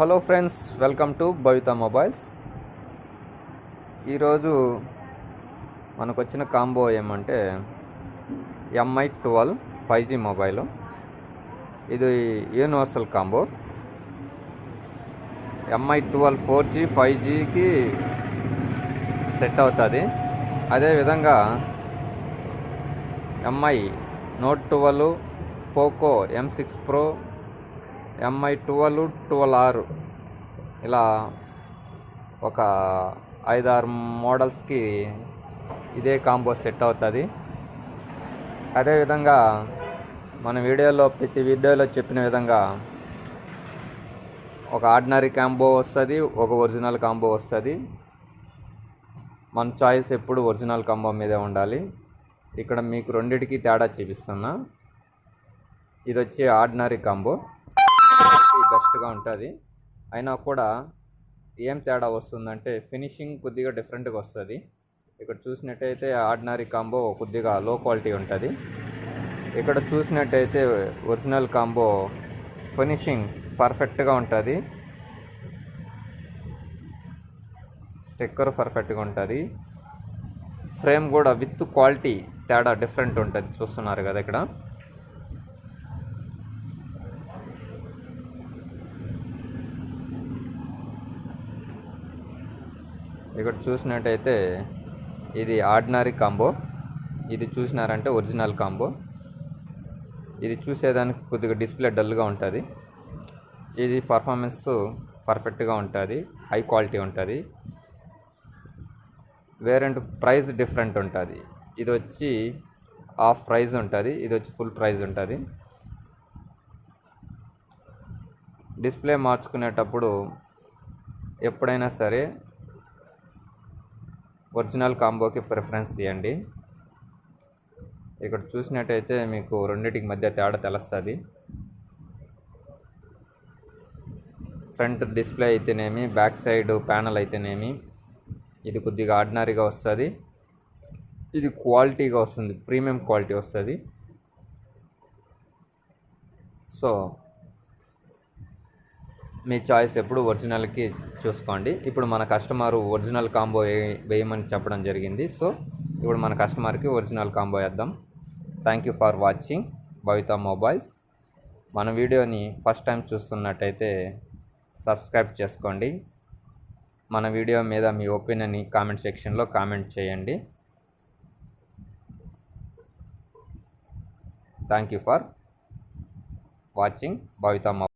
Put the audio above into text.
Hello friends welcome to Bhavitha mobiles. ఈరోజు మనకు వచ్చిన కాంబో ఏమంటే MI twelve five G mobile. ఇది universal combo. MI twelve four G five జీకి set అవుతుంది. అదేవిధంగా MI note twelve Poco M six pro MI twelve twelve R ఇలా ఒక ఐదారు మోడల్స్కి ఇదే కాంబో సెట్ అవుతుంది. అదేవిధంగా మన వీడియోలో ప్రతి వీడియోలో చెప్పిన విధంగా ఒక ఆర్డినరీ కాంబో వస్తుంది ఒక ఒరిజినల్ కాంబో వస్తుంది. మన చాయిస్ ఎప్పుడు ఒరిజినల్ కాంబో మీదే ఉండాలి. ఇక్కడ మీకు రెండిటికి తేడా చూపిస్తున్నా. ఇది వచ్చి ఆర్డినరీ కాంబో. బెస్ట్గా ఉంటుంది. అయినా కూడా ఏం తేడా వస్తుందంటే ఫినిషింగ్ కొద్దిగా డిఫరెంట్గా వస్తుంది. ఇక్కడ చూసినట్టయితే ఆర్డినరీ కాంబో కొద్దిగా లో క్వాలిటీ ఉంటుంది. ఇక్కడ చూసినట్టయితే ఒరిజినల్ కాంబో ఫినిషింగ్ పర్ఫెక్ట్గా ఉంటుంది. స్టిక్కర్ పర్ఫెక్ట్గా ఉంటుంది. ఫ్రేమ్ కూడా విత్ క్వాలిటీ తేడా డిఫరెంట్ ఉంటుంది. చూస్తున్నారు కదా ఇక్కడ. ఇక్కడ చూసినట్టయితే ఇది ఆర్డినరీ కాంబో. ఇది చూసినారంటే ఒరిజినల్ కాంబో. ఇది చూసేదానికి కొద్దిగా డిస్ప్లే డల్గా ఉంటుంది. ఇది పర్ఫార్మెన్స్ పర్ఫెక్ట్గా ఉంటుంది. హై క్వాలిటీ ఉంటుంది. వేరెంట్ ప్రైస్ డిఫరెంట్ ఉంటుంది. ఇది వచ్చి హాఫ్ ప్రైజ్ ఉంటుంది. ఇది వచ్చి ఫుల్ ప్రైజ్ ఉంటుంది. డిస్ప్లే మార్చుకునేటప్పుడు ఎప్పుడైనా సరే ఒరిజినల్ కాంబోకి ప్రిఫరెన్స్ ఇవ్వండి ఇక్కడ చూసినట్టయితే మీకు రెండింటికి మధ్య తేడా తెలుస్తుంది. ఫ్రంట్ డిస్ప్లే అయితేనేమి బ్యాక్ సైడ్ ప్యానల్ అయితేనేమి ఇది కొద్దిగా ఆర్డినరీగా వస్తుంది. ఇది క్వాలిటీగా వస్తుంది ప్రీమియం క్వాలిటీ వస్తుంది. సో మీ చాయిస్ ఎప్పుడు ఒరిజినల్కి చూసుకోండి. ఇప్పుడు మన కస్టమర్ ఒరిజినల్ కాంబో వేయమని చెప్పడం జరిగింది. సో ఇప్పుడు మన కస్టమర్కి ఒరిజినల్ కాంబో వేద్దాం. Thank you for watching Bhavitha mobiles మన వీడియోని ఫస్ట్ టైం చూస్తున్నట్టయితే సబ్స్క్రైబ్ చేసుకోండి. మన వీడియో మీద మీ ఒపీనియన్ని కామెంట్ సెక్షన్లో కామెంట్ చేయండి. Thank you for watching Bhavitha mobile